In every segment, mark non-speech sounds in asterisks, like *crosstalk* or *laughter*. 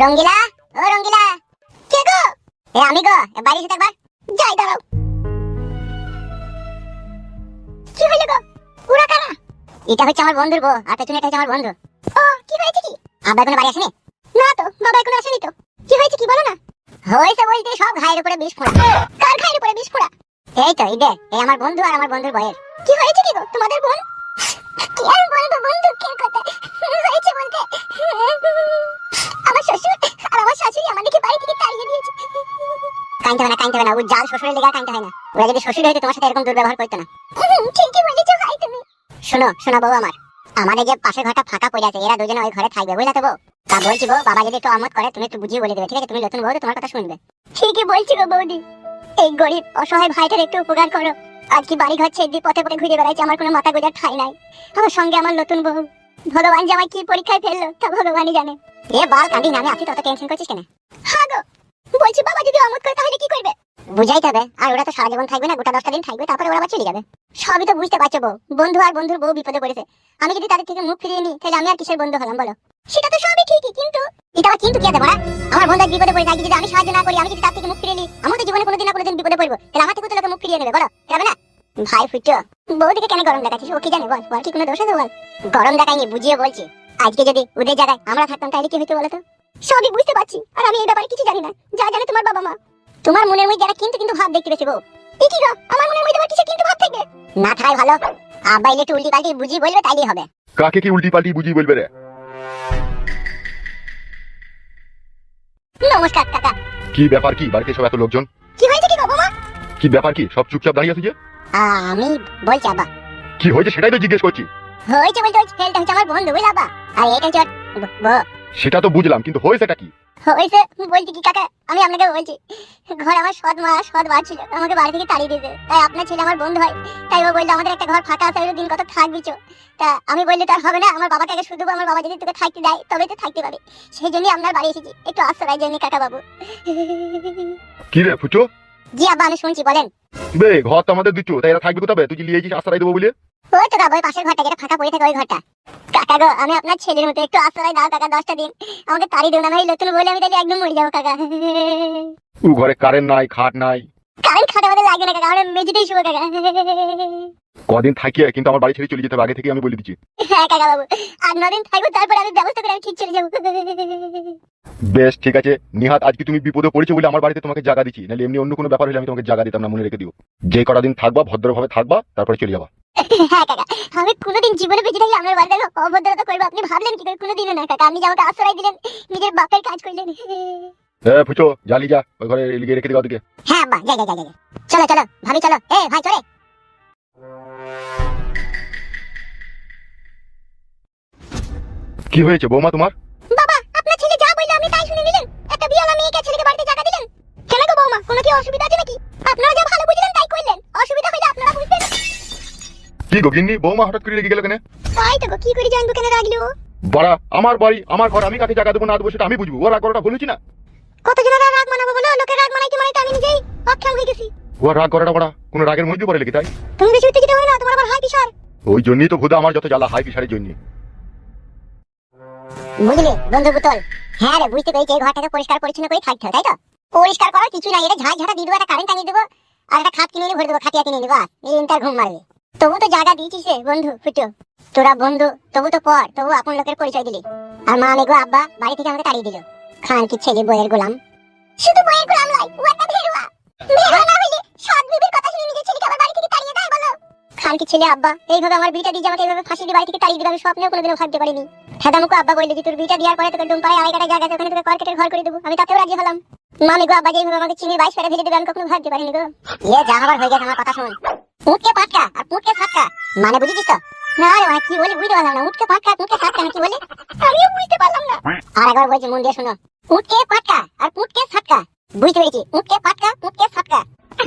রঙ্গিলা, ও রঙ্গিলা। কে গো? এ আমি গো বাড়ি এসে একবার যাই, দাঁড়াও। কি হইল গো? পুরা কারা? এটা হচ্ছে আমার বন্ধুর গো আর পেছনে এটা হচ্ছে আমার বন্ধু। ও, কি হয়েছে কি? আব্বা এখনও বাড়ি আসেনি? না তো, বাবা এখনও আসেনি তো। কি হয়েছে কি, বলো না। হয়েছে বলতে সব ঘায়ের উপরে বিষ ফোড়া। কার ঘায়ের উপরে বিষ ফোড়া? এই তো, এই দে, এই আমার বন্ধু আর আমার বন্ধুর বয়ের কি হয়েছে কি গো, তোমাদের বোন? কি আর বলব বন্ধুকের কথা হয়েছে বলতে। আমার শ্বশুর। আর আমার শাশুড়ি আমাদেরকে বাড়ি থেকে তাড়িয়ে দিয়েছে। কাইনতে হয় না কাইনতে হয় না। ও জাল শ্বশুরের লেগে আর হয় না। ওরা যদি শ্বশুর হইতো তোমার সাথে এরকম দুর্ব্যবহার করতো না। ঠিকই বলেছ ভাই তুমি। শোনো শোনো বউ আমার। আমাদের যে পাশের ঘরটা ফাঁকা পড়ে আছে এরা দুজনে ওই ঘরে থাকবে বুঝলা তো বউ? তা বলছি বউ বাবা যদি একটু আমত করে তুমি একটু বুঝিয়ে বলে দেবে ঠিক আছে? তুমি নতুন বউ তোমার কথা শুনবে। ঠিকই বলছি গো বৌদি। এই গরিব অসহায় ভাইটার একটু উপকার করো। আজ কি বাড়ি ঘর ছেড়ে পথে পথে ঘুরে বেড়াইছে আমার কোনো মাথা গোজার ঠাই নাই। আমার সঙ্গে আমার নতুন বউ। ভগবান যে আমায় কি পরীক্ষায় ফেলল তা ভগবানই জানে। এ বাল কাঁদি না আছি তত টেনশন করছিস কেন? হ্যাঁ বলছি বাবা যদি অমত করে তাহলে কি করবে? বুঝাইতে হবে আর ওরা তো সারা জীবন থাকবে না গোটা দশটা দিন থাকবে তারপরে ওরা আবার চলে যাবে। সবই তো বুঝতে পারছ বউ বন্ধু আর বন্ধুর বউ বিপদে পড়েছে। আমি যদি তাদের থেকে মুখ ফিরিয়ে নিই তাহলে আমি আর কিসের বন্ধু হলাম বলো? সেটা তো সবই ঠিকই কিন্তু এটা আবার কিন্তু কি আছে বড়া আমার বন্ধু বিপদে পড়ে থাকে যদি আমি সাহায্য না করি আমি যদি তার থেকে মুখ ফিরিয়ে নিই আমি তো জীবনে কোনোদিন না কোনোদিন বিপদে পড়ব। তাহলে আমার থেকে তো লোকে মুখ ফিরিয়ে নেবে বলো? যাবে না? ভাই ফুটো বউদিকে কেন গরম দেখাচ্ছিস? ও কি জানে বল বল কি কোনো দোষ আছে বল? গরম দেখাইনি বুঝিয়ে বলছি। আজকে যদি ওদের জায়গায় আমরা থাকতাম তাহলে কি হতো বলো তো সবই বুঝতে পারছি আর আমি এই ব্যাপারে কিছু জানি না। যা জানে তোমার বাবা মা। তোমার মনের মধ্যে যারা কিন্তু কিন্তু ভাব দেখতে পেয়েছে এ কি গো আমার মনের মধ্যে আবার কিছু কিন্তু ভাব থাকবে? না থাকাই ভালো। আব্বা এলে একটু উল্টি পাল্টি বুঝিয়ে বলবে তাইলেই হবে। কাকে কি উল্টি পাল্টি বুঝিয়ে বলবে রে? নমস্কার কাকা। কি ব্যাপার কি? বাড়িতে সব এত লোকজন? কি হয়েছে কি গো বাবা কি ব্যাপার কি? সব চুপচাপ দাঁড়িয়ে আছে যে? আমি বলছি আব্বা। কি হয়েছে সেটাই তো জিজ্ঞেস করছি। হয়েছে বলতে হয়েছে ফেলটা হচ্ছে আমার বন্ধু বুঝলা আব্বা? আর এটা হচ্ছে সেটা তো বুঝলাম কিন্তু হয়েছেটা কি? হয়েছে বলছি কি কাকা আমি আপনাকে বলছি ঘর আমার সৎ মা সৎ মা ছিল আমাকে বাড়ি থেকে তাড়িয়ে দিয়েছে। তাই আপনার ছেলে আমার বন্ধু হয়। তাই ও বলল আমাদের একটা ঘর ফাঁকা আছে দিন কত থাকবি চো। তা আমি বললি তার হবে না আমার বাবাকে আগে শুধু আমার বাবা যদি তোকে থাকতে দেয় তবে তো থাকতে পাবে। সেই জন্যই আপনার বাড়ি এসেছি। একটু আশ্রয় জন্য কাকা বাবু কি রে ফুচো? জি আব্বা আমি শুনছি বলেন। বে ঘর তো আমাদের দিচ্ছ তাই এরা থাকবে কোথাবে? তুই কি লিয়ে আশ্রয় দেবো বলে? ওই তো কাকা ওই পাশের ঘরটা যেটা ফাঁকা পড়ে থাকে ওই ঘরটা। কাকা গো আমি আপনার ছেলের মতো একটু আশ্রয় দাও কাকা দশটা দিন। আমাকে তাড়িয়ে দিও না ভাই নতুন বলে আমি তাহলে একদম মরে যাব কাকা। ও ঘরে কারেন্ট নাই খাট নাই। কারেন্ট খাটা আমাদের লাগবে না কাকা আমরা মেঝেতেই শুবো কাকা। কদিন থাকিয়ে কিন্তু আমার বাড়ি ছেড়ে চলে যেতে হবে আগে থেকে আমি বলে দিচ্ছি। হ্যাঁ কাকা বাবু আর নদিন থাকব তারপরে আমি ব্যবস্থা করে আমি ঠিক চলে যাব। বেশ ঠিক আছে। নিহাত আজকে তুমি বিপদে পড়েছো বলে আমার বাড়িতে তোমাকে জায়গা দিচ্ছি। নাহলে এমনি অন্য কোনো ব্যাপার হলে আমি তোমাকে জায়গা দিতাম না মনে রেখে দিও। যে কটা দিন থাকবা ভদ্রভাবে থাকবা তারপরে চলে যাবা। হ্যাঁ কাকা। আমি কোনোদিন জীবনে বেঁচে থাকলে আমার বাড়িতে অভদ্রতা করব আপনি ভাবলেন কি করে? কোনোদিনও না কাকা। আপনি যে আমাকে আশ্রয় দিলেন নিজের বাপের কাজ করলেন। এ ফুচো জালি যা ওই ঘরে লিখে রেখে দিও ওদিকে। হ্যাঁ আব্বা যা যা যা যা। চলো চলো ভাবি চলো। এ ভাই চলে। কি হয়েছে বৌমা তোমার বাবা আপনার ছেলে যা বলল আমি তাই শুনে নিলেন একটা বিয়ালা মেয়েকে ছেলেকে বাড়িতে জায়গা দিলেন? কেন গো বৌমা কোনো কি অসুবিধা আছে নাকি? আপনারা যা ভালো বুঝলেন তাই করলেন। অসুবিধা হলে আপনারা বুঝবেন। কি গো গিন্নি বৌমা হঠাৎ করে রেগে গেল কেন? তাই তো গো, কি করে জানব কেন রাখল বাড়া আমার বাড়ি আমার ঘর আমি কাকে জায়গা দেবো না দেবো সেটা আমি বুঝব। ওর আগরটা বলেছি না? কত জনেরা রাগ মানাবো বলো? লোকের রাগ মানাইতে মানাইতে আমি নিজেই অক্ষম হয়ে গেছি। ও রাগ করাটা বাড়া কোনো রাগের মধ্যে পড়ে লেগে তাই। তুমি বেশি উত্তেজিত হয়ে না তোমার আবার হাই প্রেশার ওই জন্যই তো ভুদা আমার যত জ্বালা হাই পিসারের জন্য বুঝলি, বন্ধু পুতল? হ্যাঁ রে, বুঝতে পেরেছি, এই ঘরটাকে পরিষ্কার পরিচ্ছন্ন করে থাকতে হবে, তাই তো? পরিষ্কার করার কিছু নাই এটা ঝাড় ঝাড়া দিয়ে দেবো, একটা কারেন্ট টানিয়ে দেবো, আর একটা খাট কিনে এনে ভরে দেবো, খাটিয়া কিনে দেবো এই ইন্টার ঘুম মারবে। তবু তো জায়গা দিয়েছিস রে, বন্ধু ফুটো তোরা বন্ধু, তবু তো পর, তবু আপন লোকের পরিচয় দিলি। আর মা মেঘো আব্বা বাড়ি থেকে আমাকে তাড়িয়ে দিল। খান কি ছেলে, বইয়ের গোলাম। শুধু বইয়ের গোলাম নয় ও একটা ভেরুয়া ভেরুয়া না হইলে সৎ বিবির কথা শুনে নিজের ছেলেকে আবার বাড়ি থেকে তাড়িয়ে দেয়, বলো। খান কি ছেলে আব্বা, এইভাবে আমার বিটা দিয়ে আমাকে এইভাবে ফাঁসি দিয়ে বাড়ি থেকে তাড়িয়ে দিবে, আমি স্বপ্নেও কোনোদিনও ভাবতে পারিনি। আব্বা তোর বিটা পরে তোকে আড়াই কাটা জায়গা আছে? ওখানে তোকে ঘর করে দেবো। আমি তাতেও রাজি হলাম। মামি গো, আব্বা যেভাবে আমাকে চিনি, বাইশ দেবে, আমি কখনো ভাবতে পারিনি গো। ইয়ে হয়ে গেছে, আমার কথা উঠকে পাটকা, আর পুটকে ফাটকা। মানে বুঝেছিস তো? না রে মানে কি বলি, বুঝতে পারলাম না। উঠকে পাটকা পুটকে ফাটকা কি বলি? বুঝতে পারলাম না। আর একবার বলছি, মন দিয়ে শোনো। উঠকে পাটকা, আর পুটকে বুঝতে পেরেছি? উঠকে পাটকা পুটকে ফাটকা।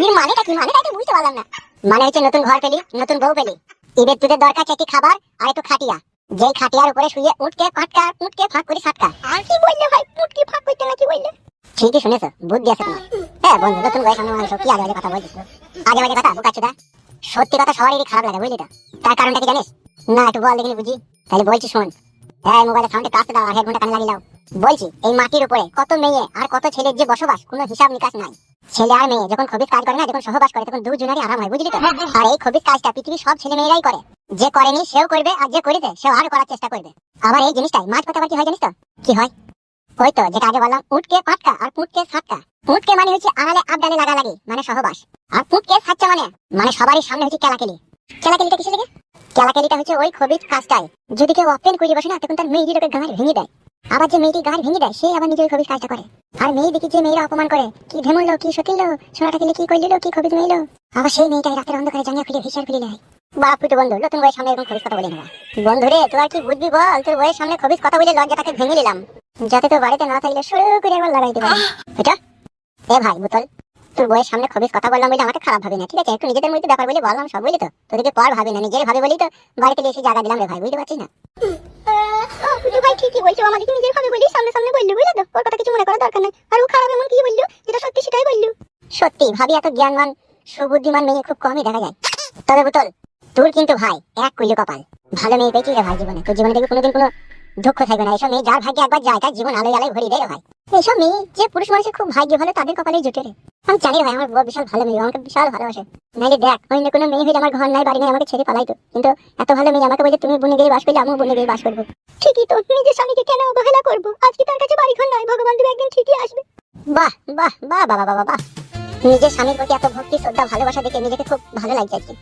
এর মানেটা কি? মানেটা বুঝতে পারলাম না। মানে হচ্ছে নতুন ঘর পেলি, নতুন বউ পেলি। ঈদের তোদের দরকার চারটি খাবার আর একটু খাটিয়া। যেই খাটিয়ার উপরে শুয়ে উঠকে পাটকা উঠকে ফাঁক করে সাটকা আর কি বললে ভাই? উঠকে ফাঁক করতে না কি বললে? ঠিকই শুনেছো বুদ্ধি আছে তোমার। হ্যাঁ বন্ধু তো তুমি সামনে মানুষ কি আগে আগে কথা বলছিস আগে আগে কথা বুকাচ্ছুদা সত্যি কথা সবারই খারাপ লাগে বুঝলি তো? তার কারণটা কি জানিস? না একটু বল দেখি বুঝি? তাহলে বলছি শোন। হ্যাঁ মোবাইলের সাউন্ডে কাছে দাও, আর হেডফোনটা কানে লাগিয়ে দাও। বলছি, এই মাটির উপরে কত মেয়ে আর কত ছেলের যে বসবাস, কোনো হিসাব নিকাশ নাই। ছেলে আর মেয়ে যখন কাজ করে না, যখন সহবাস করে, তখন আরাম হয়, বুঝলি তো? আর এই কাজটা পৃথিবীর সব ছেলে মেয়েরাই করে। যে করেনি, সেও করবে, আর যে সেও আরও করার চেষ্টা করবে। আবার এই জিনিসটাই মাছ কি হয় জানিস তো? কি হয়? ওই তো, যেটা আগে বললাম পাটকা আর পুটকে সাতকা উঠকে মানে হচ্ছে আড়ালে আবডালে লাগা মানে সহবাস। আর পুটকে সাচ্চা মানে মানে সবারই সামনে হচ্ছে কেলাকেলি। কেলাকেলিটা কিসে লাগে? কেলাকেলিটা হচ্ছে ওই খবিস কাজটাই। যদি কেউ ওপেন করে বসে না তখন তার মেয়েটি লোকের গাঁড় ভেঙে দেয়। আবার যে মেয়েটি গাঁড় ভেঙে দেয় সে আবার নিজের খবিস কাজটা করে। আর মেয়ে দেখি যে মেয়েরা অপমান করে কি ঢেমুললো কি সতিললো সোনাটা খেলে কি করলিল কি খবিস মেয়েলো। আবার সেই মেয়েটাই রাতের অন্ধকারে জানিয়ে খুলে হিসার খুলে নেয়। বাপ তো বন্ধু নতুন বইয়ের সামনে এরকম খবিস কথা বলে নেওয়া বন্ধু রে তুই আর কি বুঝবি বল? তোর বইয়ের সামনে খবিস কথা বলে লজ্জাটাকে ভেঙে নিলাম। যাতে তোর বাড়িতে না থাকলে শুরু করে একবার লাগাইতে পারি এটা? এ ভাই বুতল। তোর বইয়ের সামনে খবিস কথা বললাম বলে আমাকে খারাপ ভাবি না ঠিক আছে? একটু নিজেদের মধ্যে ব্যাপার বলে বললাম সব বুঝলি তো? তোদেরকে পর ভাবি না নিজের ভাবে বলি তো বাড়িতে এসে জায়গা দিলাম রে ভাই বুঝতে পারছিস না? ভাই ঠিকই বলছো আমাদেরকে নিজের ভাবে বলি সামনে সামনে বললি বুঝলে তো? ওর কথা কিছু মনে করার দরকার নাই। আর ও খারাপ এমন কি বলল যেটা সত্যি সেটাই বলল। সত্যি ভাবি এত জ্ঞানমান সুবুদ্ধিমান মেয়ে খুব কমই দেখা যায়। তবে বুতল তোর কিন্তু ভাই এক কইলো কপাল। ভালো মেয়ে পেয়েছি রে ভাই জীবনে। তোর জীবনে দেখবি কোনোদিন কোনো দুঃখ থাকবে না। এসব মেয়ে যার ভাগ্যে একবার যায় তার জীবন আলোয় আলোয় ভরিয়ে দেয় রে ভাই। এইসব মেয়ে যে পুরুষ মানুষের খুব ভাগ্য ভালো তাদের কপালেই জুটে রে। আমি জানি ভাই আমার বউ বিশাল ভালো মেয়ে আমাকে বিশাল ভালোবাসে। নাইলে দেখ অন্য কোনো মেয়ে হয়ে আমার ঘর নাই বাড়ি নাই আমাকে ছেড়ে পালাইতো কিন্তু এত ভালো মেয়ে আমাকে বলে তুমি বনে গিয়ে বাস করলে আমিও বনে গিয়ে বাস করব। ঠিকই তো নিজের স্বামীকে কেন অবহেলা করব? আজকে তার কাছে বাড়ি ঘর নাই ভগবান দেবে একদিন ঠিকই আসবে। বাহ বাহ বাহ বাবা বাবা বাহ নিজের স্বামীর প্রতি এত ভক্তি শ্রদ্ধা ভালোবাসা দেখে নিজেকে খুব ভালো লাগছে আজকে।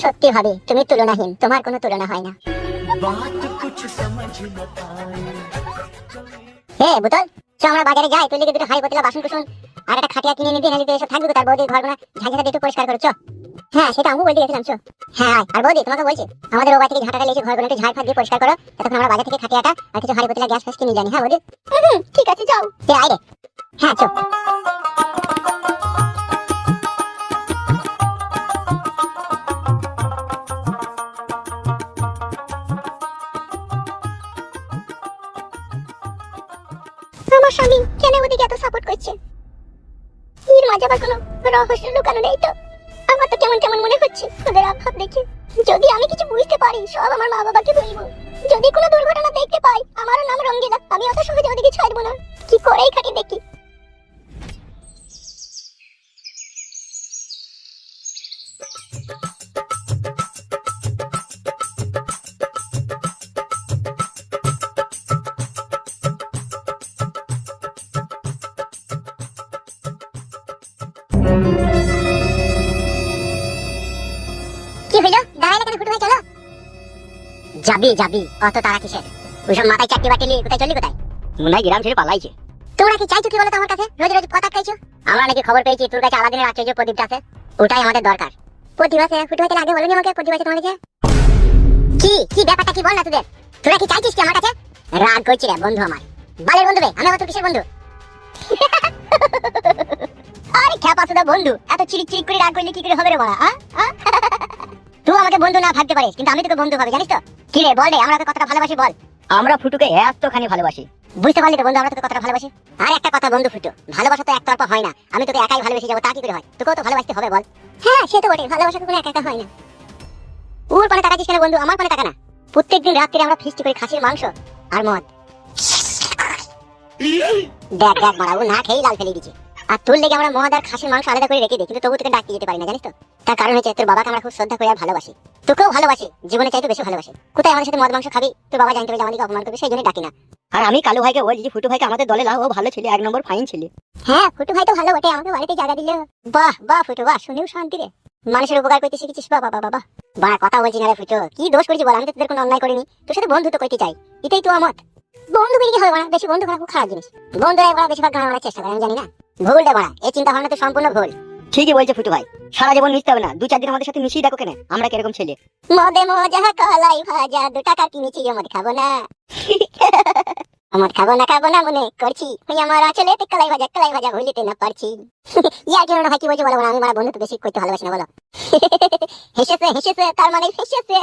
সত্যি ভাবে তুমি তুলনাহীন তোমার কোনো তুলনা হয় না। হে বুতল। চ আমরা বাজারে যাই তুই লিখে দুটো হাই বোতলা বাসন কুসন আর একটা খাটিয়া কিনে নিবি নাহলে যদি এসব থাকবে তার বৌদির ঘর ঝাঁঝাটা দিয়ে একটু পরিষ্কার করো চ। হ্যাঁ সেটা আমি বলতে গেছিলাম চ। হ্যাঁ আয়। আর বৌদি তোমাকে বলছি আমাদের ও বাড়ি থেকে ঝাঁটাটা লেগেছে ঘর একটু ঝাড় ফাঁক দিয়ে পরিষ্কার করো তখন আমরা বাজার থেকে খাটিয়াটা আর কিছু হাড়ি বোতলা গ্যাস ফ্যাস কিনে জানি হ্যাঁ বৌদি? ঠিক আছে যাও আয় রে। হ্যাঁ চ। স্বামী কেন ওদিকে এত সাপোর্ট করছে? এর মাঝে আবার কোনো রহস্য লুকানো নেই তো? আমার তো কেমন কেমন মনে হচ্ছে ওদের অভাব দেখে। যদি আমি কিছু বুঝতে পারি, সব আমার মা বাবাকে বলব। যদি কোনো দুর্ঘটনা দেখতে পাই, আমারও নাম রঙ্গিলা। আমি অত সহজে ওদিকে ছাড়বো না। কি করেই খাটি দেখি। কি যাবি যাবি। অত তারা কিসের? ওইসব মাথায় চারটি বাটি নিয়ে কোথায় চললি কোথায়? মনে হয় গ্রাম ছেড়ে পালাইছে? তোমরা কি চাইছো কি বলো আমার কাছে? রোজ রোজ কথা খাইছো আমরা নাকি খবর পেয়েছি তোর কাছে আলাদিনের আশ্চর্য প্রদীপটা আছে ওটাই আমাদের দরকার। প্রদীপ আছে? ফুটু ভাই আগে বলনি আমাকে প্রদীপ আছে তোমার কাছে? কি? কি ব্যাপারটা? কি বল না তোদের? তোরা কি চাইছিস কি আমার কাছে? রাগ করছি রে বন্ধু আমার। বালের বন্ধু বে আমি তোর কিসের বন্ধু? আরে খ্যাপা সুদা বন্ধু এত চিরিক চিরিক করে রাগ করলে কি করে হবে রে বড়া আ? তুই আমাকে বন্ধু না ভাবতে পারিস কিন্তু আমি তোকে বন্ধু ভাবে জানিস তো? কি রে বল রে আমরা তোকে কতটা ভালোবাসি বল। আমরা ফুটুকে এতখানি ভালোবাসি। বুঝতে পারলি তো বন্ধু আমরা তোকে কতটা ভালোবাসি? আর একটা কথা বন্ধু ফুটো ভালোবাসা তো একতরফা হয় না আমি তোকে একাই ভালোবেসে যাব তা কি করে হয়? তোকেও তো ভালোবাসতে হবে বল। হ্যাঁ সে তো বটে ভালোবাসা কোনো একা একা হয় না। ওর পানে টাকা কেন বন্ধু? আমার পানে টাকা না। প্রত্যেকদিন রাত্রে আমরা ফিস্টি করি খাসির মাংস আর মদ। দেখ দেখ মারা ও না খেয়েই লাল ফেলে দিচ্ছে আর তোর লেগে আমরা মদ আর খাসির মাংস আলাদা করে রেখে দিই কিন্তু তবু তোকে ডাকিয়ে যেতে পারি না জানিস তো? তার কারণ হচ্ছে তোর বাবাকে আমরা খুব শ্রদ্ধা করে আর ভালোবাসি। তোকেও ভালোবাসি জীবনে চাইতে বেশি ভালোবাসি। কোথায় আমাদের সাথে মদ মাংস খাবি? তোর বাবা জানতে পারলে আমাদেরকে অপমান করবে সেই জন্য ডাকি না। আর আমি কালু ভাইকে বলছি যে ফুটু ভাইকে আমাদের দলে লাও ও ভালো ছেলে এক নম্বর ফাইন ছেলে। হ্যাঁ ফুটু ভাই তো ভালো বটে আমাকে বাড়িতে জায়গা দিল। বাহ বাহ ফুটু বাহ শুনেও শান্তি রে। মানুষের উপকার করতে শিখেছিস বাবা বাবা বাহ বাড়া কথা বলছি না রে ফুটু কি দোষ করেছি বল? আমি তো তোদের কোনো অন্যায় করিনি। তোর সাথে বন্ধু তো করতে চাই। এটাই তো আমার। বন্ধু বেরিয়ে কি হবে? বেশি বন্ধু করা খুব খারাপ জিনিস। বন্ধুরা একবার বেশিরভাগ গান মারার চেষ্টা করে আমি জানি না। ভুল রে বাড়া এই চিন্তা ভাবনা তো সম্পূর্ণ ভুল। ঠিকই বলছে ফুটু ভাই। সারা জীবন মিশতে হবে না দু চার দিন আমাদের সাথে মিশিয়ে দেখো কেন আমরা কীরকম ছেলে। মদে মজা কলাই ভাজা দু টাকা কিনেছি মদ খাব না। মদ খাব না খাব না মনে করছি। ওই আমার আচলে কলাই ভাজা কলাই ভাজা ভুলিতে না পারছি। ইয়ার জন্য ভাই কি বলছো বলো আমি আমার বন্ধু তো বেশি করতে ভালোবাসি না বলো। হেসেছে হেসেছে তার মানে হেসেছে।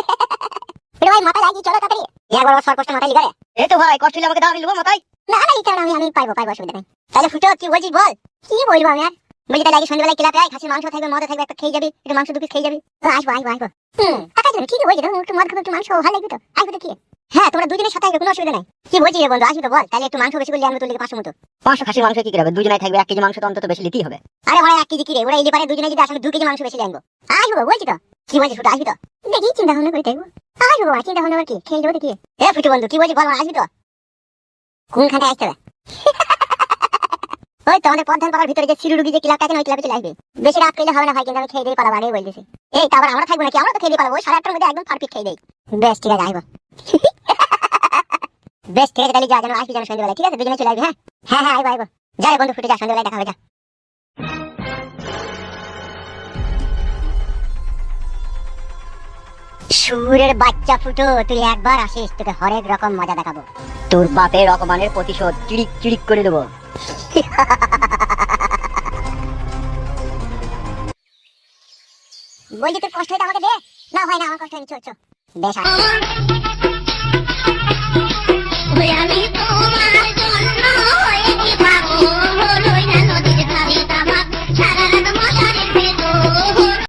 ভাই মাথা লাগিয়ে চলো তাড়াতাড়ি। একবার আমার সরপোস্ট মাথায় লিগারে। এই তো ভাই কষ্ট হলে আমাকে দাঁড়িয়ে নেব মাথায়। না না এই কারণে আমি আমি পারব পারব অসুবিধা নেই। তাহলে ফুটো কি বলছিস বল? কি বলব আমি আর? বলছি তাহলে আগে সন্ধ্যাবেলায় ক্লাবে আয় খাসির মাংস থাকবে মদ থাকবে একটা খেয়ে যাবি একটু মাংস দু পিস খেয়ে যাবি। আসব আসব আসব। হুম টাকা ঠিকই বলছি একটু মদ খাব একটু মাংস ভালো লাগবে তো। আসব তো কি? হ্যাঁ তোমরা দুজনের সাথে আসবে কোনো অসুবিধা নাই। কি বলছিস রে বন্ধু আসবি তো বল। তাহলে একটু মাংস বেশি করলে আমি তোর লিগে পাঁচশো মতো। পাঁচশো খাসির মাংস কি করে দুজনাই থাকবে এক কেজি মাংস তো অন্তত বেশি লিতেই হবে। আরে ওরা এক কেজি কি রে? ওরা ইলি পারে দুজনে যদি আসলে দু কেজি মাংস বেশি আনব। আসব বলছি তো। কি বলছিস ফুটু আসবি তো। দেখি চিন্তা ভাবনা করে দেখব। আসব চিন্তা ভাবনা কি? খেয়ে দেবো দেখি এ ফুটু বন্ধু কি বলছিস বল আসবি তো। কোনখানটা আসতে হবে। ওই তোমাদের পদ্মান পাড়ার ভিতরে যে সিরুডুগি যে ক্লাবটা আছে ওই ক্লাবে চলে আসবে। বেশি রাত করলে হবে না ভাই, কিন্তু আমি খেয়ে দিয়ে পালাবো, আগেই বলতেছি এই তারপর আমরা থাকব নাকি? আমরা তো খেয়ে দিয়ে পালাবো। ওই সাড়ে আটটার মধ্যে একদম পারফেক্ট খেয়ে দেই। বেশ, ঠিক আছে আসব বেশ, ঠিক আছে, তাহলে যা, যেন আসবি যেন সন্ধ্যেবেলা ঠিক আছে? দুজনে চলে আসবি হ্যাঁ? হ্যাঁ হ্যাঁ আইবো আইবো। যা বন্ধু, ফুটে যা, সন্ধ্যেবেলায় দেখা হবে, যা। সুরের বাচ্চা ফুটো, তুই একবার আসিস, তোকে হরেক রকম মজা দেখাবো। তোর বাপের অপমানের প্রতিশোধ চিড়িক চিড়িক করে দেবো। *laughs* বলি তোর কষ্ট হয়তো আমাকে দে? না, হয় না, আমার কষ্ট হয়নি চল চল বেশ